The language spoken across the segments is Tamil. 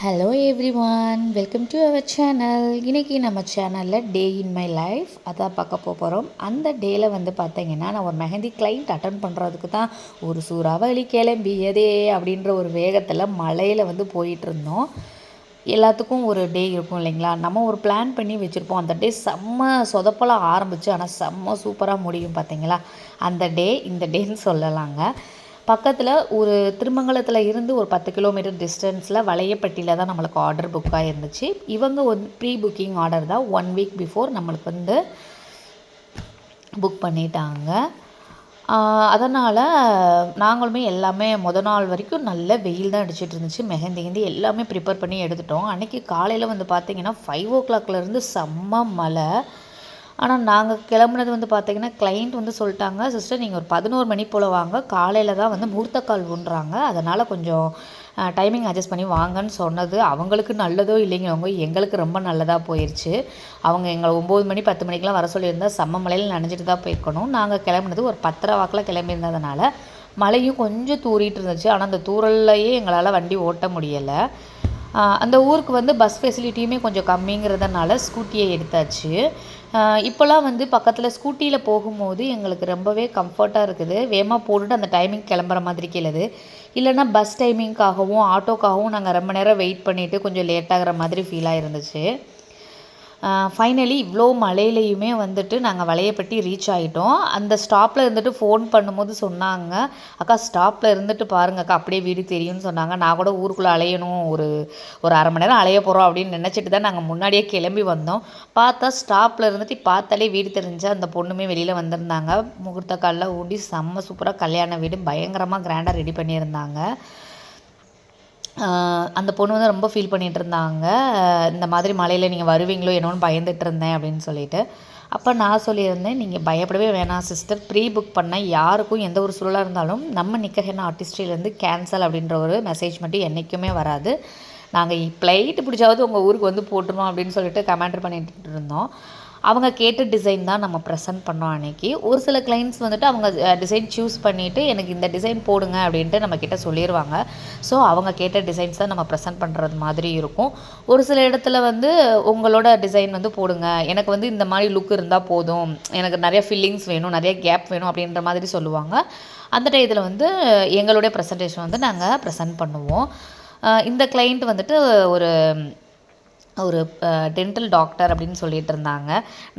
Hello everyone welcome to our channel இன்றைக்கி நம்ம சேனலில் டே இன் மை லைஃப் அதான் பார்க்க போகிறோம் அந்த டேயில் வந்து பார்த்தீங்கன்னா நான் ஒரு மெஹந்தி கிளைண்ட் அட்டன் பண்ணுறதுக்கு தான் ஒரு சூறாவளி கிளம்பியதே அப்படின்ற ஒரு வேகத்தில் மலையில் வந்து போயிட்டு இருந்தோம். எல்லாத்துக்கும் ஒரு டே இருக்கும் இல்லைங்களா? நம்ம ஒரு பிளான் பண்ணி வச்சுருப்போம். அந்த டே செம்ம சொதப்பலாம் ஆரம்பிச்சு ஆனால் செம்ம சூப்பராக முடியும் பார்த்தீங்களா? அந்த டே இந்த டேன்னு சொல்லலாங்க. பக்கத்தில் ஒரு திருமங்கலத்தில் இருந்து ஒரு பத்து கிலோமீட்டர் டிஸ்டன்ஸில் வளையப்பட்டியில் தான் நம்மளுக்கு ஆர்டர் புக்காக இருந்துச்சு இவங்க வந்து ப்ரீ புக்கிங் ஆர்டர் தான் ஒன் வீக் பிஃபோர் நம்மளுக்கு வந்து புக் பண்ணிட்டாங்க. அதனால் நாங்களுமே எல்லாமே முத நாள் வரைக்கும் நல்ல வெயில் தான் அடிச்சிட்டு இருந்துச்சு. மெஹந்தி ஹிந்தி எல்லாமே ப்ரிப்பேர் பண்ணி எடுத்துட்டோம். அன்றைக்கி காலையில் வந்து பார்த்திங்கன்னா ஃபைவ் ஓ கிளாக்லேருந்து செம்ம மழை. ஆனால் நாங்கள் கிளம்புனது வந்து பார்த்திங்கன்னா கிளைண்ட் வந்து சொல்லிட்டாங்க சிஸ்டர் நீங்கள் ஒரு பதினோரு மணி போல் வாங்க. காலையில் தான் வந்து முகூர்த்தக்கால் ஊன்றாங்க. அதனால் கொஞ்சம் டைமிங் அட்ஜஸ்ட் பண்ணி வாங்கன்னு சொன்னது. அவங்களுக்கு நல்லதோ இல்லைங்கிறவங்க எங்களுக்கு ரொம்ப நல்லதாக போயிடுச்சு அவங்க எங்களை ஒம்பது மணி பத்து மணிக்கெலாம் வர சொல்லியிருந்தால் செம்ம மலையில் நனைஞ்சிட்டு தான் போயிருக்கணும். நாங்கள் கிளம்புனது ஒரு பத்தரை வாக்கில் கிளம்பியிருந்ததுனால மழையும் கொஞ்சம் தூரிட்டு இருந்துச்சு. ஆனால் அந்த தூரல்லையே எங்களால் வண்டி ஓட்ட முடியலை. அந்த ஊருக்கு வந்து பஸ் ஃபெசிலிட்டியுமே கொஞ்சம் கம்மிங்கிறதுனால ஸ்கூட்டியை எடுத்தாச்சு. இப்போல்லாம் வந்து பக்கத்தில் ஸ்கூட்டியில் போகும்போது எங்களுக்கு ரொம்பவே கம்ஃபர்ட்டாக இருக்குது. வேகமாக போட்டுட்டு அந்த டைமிங் கிளம்புற மாதிரி கேளுது. இல்லைன்னா பஸ் டைமிங்க்காகவும் ஆட்டோக்காகவும் நாங்கள் ரொம்ப நேரம் வெயிட் பண்ணிவிட்டு கொஞ்சம் லேட்டாகிற மாதிரி ஃபீலாக இருந்துச்சு. ஃபைனலி இவ்வளோ மழையிலையுமே வந்துட்டு நாங்கள் வளையப்பட்டி ரீச் ஆகிட்டோம் அந்த ஸ்டாப்பில் இருந்துட்டு ஃபோன் பண்ணும்போது சொன்னாங்க அக்கா ஸ்டாப்பில் இருந்துட்டு பாருங்க அக்கா அப்படியே வீடு தெரியும்னு சொன்னாங்க. நான் கூட ஊருக்குள்ளே அலையணும் ஒரு ஒரு அரை மணி நேரம் அலைய போகிறோம் அப்படின்னு நினச்சிட்டு தான் நாங்கள் முன்னாடியே கிளம்பி வந்தோம். பார்த்தா ஸ்டாப்பில் இருந்துட்டு பார்த்தாலே வீடு தெரிஞ்சு அந்த பொண்ணுமே வெளியில் வந்திருந்தாங்க. முகூர்த்த காலில் ஊண்டி செம்ம சூப்பராக கல்யாண வீடு பயங்கரமாக கிராண்டாக ரெடி பண்ணியிருந்தாங்க. அந்த பொண்ணு வந்து ரொம்ப ஃபீல் பண்ணிகிட்டு இருந்தாங்க இந்த மாதிரி மழையில் நீங்கள் வருவீங்களோ என்னோன்னு பயந்துட்டு இருந்தேன் அப்படின்னு சொல்லிட்டு. அப்போ நான் சொல்லியிருந்தேன் நீங்கள் பயப்படவே வேணாம் சிஸ்டர் ப்ரீ புக் பண்ணால் யாருக்கும் எந்த ஒரு சூழலாக இருந்தாலும் நம்ம நிக்கஹென்னா ஆர்டிஸ்ட்ரியிலேருந்து கேன்சல் அப்படின்ற ஒரு மெசேஜ் மட்டும் என்றைக்குமே வராது. நாங்கள் ஃப்ளைட்டு பிடிச்சாவது உங்கள் ஊருக்கு வந்து போட்டுருவோம் அப்படின்னு சொல்லிட்டு கமெண்ட் பண்ணிட்டு இருந்தோம். அவங்க கேட்ட டிசைன் தான் நம்ம ப்ரெசென்ட் பண்ணோம் அன்றைக்கி ஒரு சில கிளைண்ட்ஸ் வந்துட்டு அவங்க டிசைன் சூஸ் பண்ணிவிட்டு எனக்கு இந்த டிசைன் போடுங்க அப்படின்ட்டு நம்மக்கிட்ட சொல்லிடுவாங்க ஸோ அவங்க கேட்ட டிசைன்ஸ் தான் நம்ம ப்ரெசென்ட் பண்ணுறது மாதிரி இருக்கும். ஒரு சில இடத்துல வந்து உங்களோட டிசைன் வந்து போடுங்க. எனக்கு வந்து இந்த மாதிரி லுக் இருந்தால் போதும். எனக்கு நிறைய ஃபில்லிங்ஸ் வேணும் நிறைய கேப் வேணும் அப்படின்ற மாதிரி சொல்லுவாங்க. அந்த டயத்தில் வந்து எங்களுடைய ப்ரெசன்டேஷன் வந்து நாங்கள் ப்ரெசென்ட் பண்ணுவோம். இந்த கிளைண்ட் வந்துட்டு ஒரு ஒரு டென்டல் டாக்டர் அப்படின்னு சொல்லிட்டு இருந்தாங்க.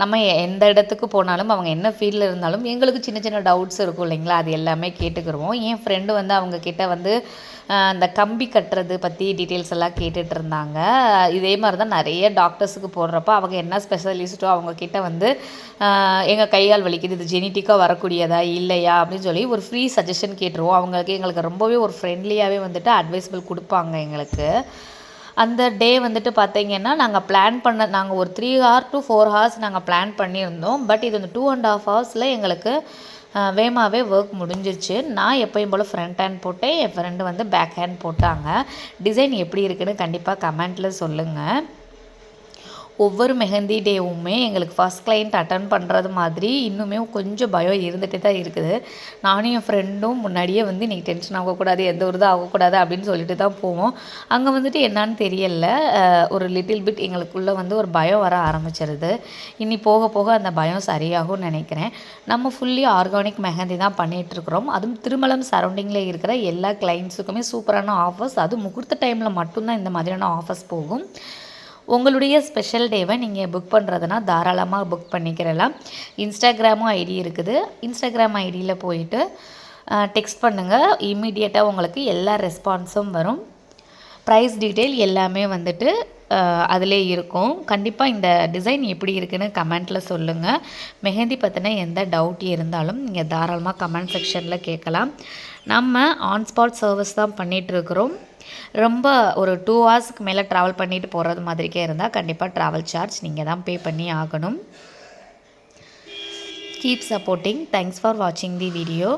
நம்ம எந்த இடத்துக்கு போனாலும் அவங்க என்ன ஃபீல்டில் இருந்தாலும் எங்களுக்கு சின்ன சின்ன டவுட்ஸ் இருக்கும் இல்லைங்களா? அது எல்லாமே கேட்டுக்கிருவோம் என் ஃப்ரெண்டு வந்து அவங்க கிட்ட வந்து அந்த கம்பி கட்டுறது பற்றி டீட்டெயில்ஸ் எல்லாம் கேட்டுட்டு இருந்தாங்க. இதே மாதிரி தான் நிறைய டாக்டர்ஸுக்கு போடுறப்போ அவங்க என்ன ஸ்பெஷலிஸ்ட்டோ அவங்க கிட்ட வந்து எங்கள் கையால் வலிக்குது இது ஜெனிட்டிக்காக வரக்கூடியதா இல்லையா? அப்படின்னு சொல்லி ஒரு ஃப்ரீ சஜஷன் கேட்டுருவோம். அவங்களுக்கு எங்களுக்கு ரொம்பவே ஒரு ஃப்ரெண்ட்லியாகவே வந்துட்டு அட்வைஸபிள் கொடுப்பாங்க எங்களுக்கு. அந்த டே வந்துட்டு பார்த்தீங்கன்னா நாங்கள் பிளான் பண்ண நாங்கள் ஒரு three hour to four hours நாங்கள் பிளான் பண்ணியிருந்தோம். பட் இது வந்து டூ அண்ட் ஆஃப் ஹவர்ஸில் எங்களுக்கு வேகமாகவே ஒர்க் முடிஞ்சிருச்சு. நான் எப்போயும் போல் ஃப்ரண்ட் ஹேண்ட் போட்டேன். என் ஃப்ரெண்டு வந்து பேக் ஹேண்ட் போட்டாங்க. டிசைன் எப்படி இருக்குதுன்னு கண்டிப்பாக கமெண்ட்டில் சொல்லுங்கள் ஒவ்வொரு மெஹந்தி டேவுமே எங்களுக்கு ஃபஸ்ட் கிளைண்ட் அட்டன் பண்ணுறது மாதிரி இன்னுமே கொஞ்சம் பயம் இருந்துகிட்டே தான் இருக்குது. நானும் என் ஃப்ரெண்டும் முன்னாடியே வந்து இன்றைக்கி டென்ஷன் ஆகக்கூடாது எந்த ஒரு இதுவும் ஆகக்கூடாது அப்படின்னு சொல்லிட்டு தான் போவோம். அங்கே வந்துட்டு என்னான்னு தெரியல. ஒரு லிட்டில் பிட் எங்களுக்குள்ளே வந்து ஒரு பயம் வர ஆரம்பிச்சிருது. இனி போக போக அந்த பயம் சரியாகும்னு நினைக்கிறேன். நம்ம ஃபுல்லி ஆர்கானிக் மெஹந்தி தான் பண்ணிகிட்ருக்குறோம் அதுவும் திருமலம் சரௌண்டிங்கில் இருக்கிற எல்லா கிளைண்ட்ஸுக்குமே சூப்பரான ஆஃபர்ஸ் அதுவும் முகூர்த்த டைமில் மட்டும்தான் இந்த மாதிரியான ஆஃபர்ஸ் போகும். உங்களுடைய ஸ்பெஷல் டேவை நீங்கள் புக் பண்ணுறதுனா தாராளமாக புக் பண்ணிக்கிறலாம். இன்ஸ்டாகிராமும் ஐடி இருக்குது. இன்ஸ்டாகிராம் ஐடியில் போயிட்டு டெக்ஸ்ட் பண்ணுங்கள் இம்மிடியட்டாக உங்களுக்கு எல்லா ரெஸ்பான்ஸும் வரும். ப்ரைஸ் டீட்டெயில் எல்லாமே வந்துட்டு அதிலே இருக்கும். கண்டிப்பாக இந்த டிசைன் எப்படி இருக்குன்னு கமெண்ட்டில் சொல்லுங்கள் மெஹந்தி பற்றின எந்த டவுட் இருந்தாலும் நீங்கள் தாராளமாக கமெண்ட் செக்ஷனில் கேட்கலாம். நம்ம ஆன் ஸ்பாட் சர்வீஸ் தான் பண்ணிகிட்ருக்குறோம் ரொம்ப ஒரு டூ ஹவர்ஸ்க்கு மேலே ட்ராவல் பண்ணிட்டு போகிறது மாதிரிக்கே இருந்தால் கண்டிப்பாக ட்ராவல் சார்ஜ் நீங்கள் தான் பே பண்ணி ஆகணும். கீப் சப்போர்ட்டிங் தேங்க்ஸ் ஃபார் வாட்சிங் தி வீடியோ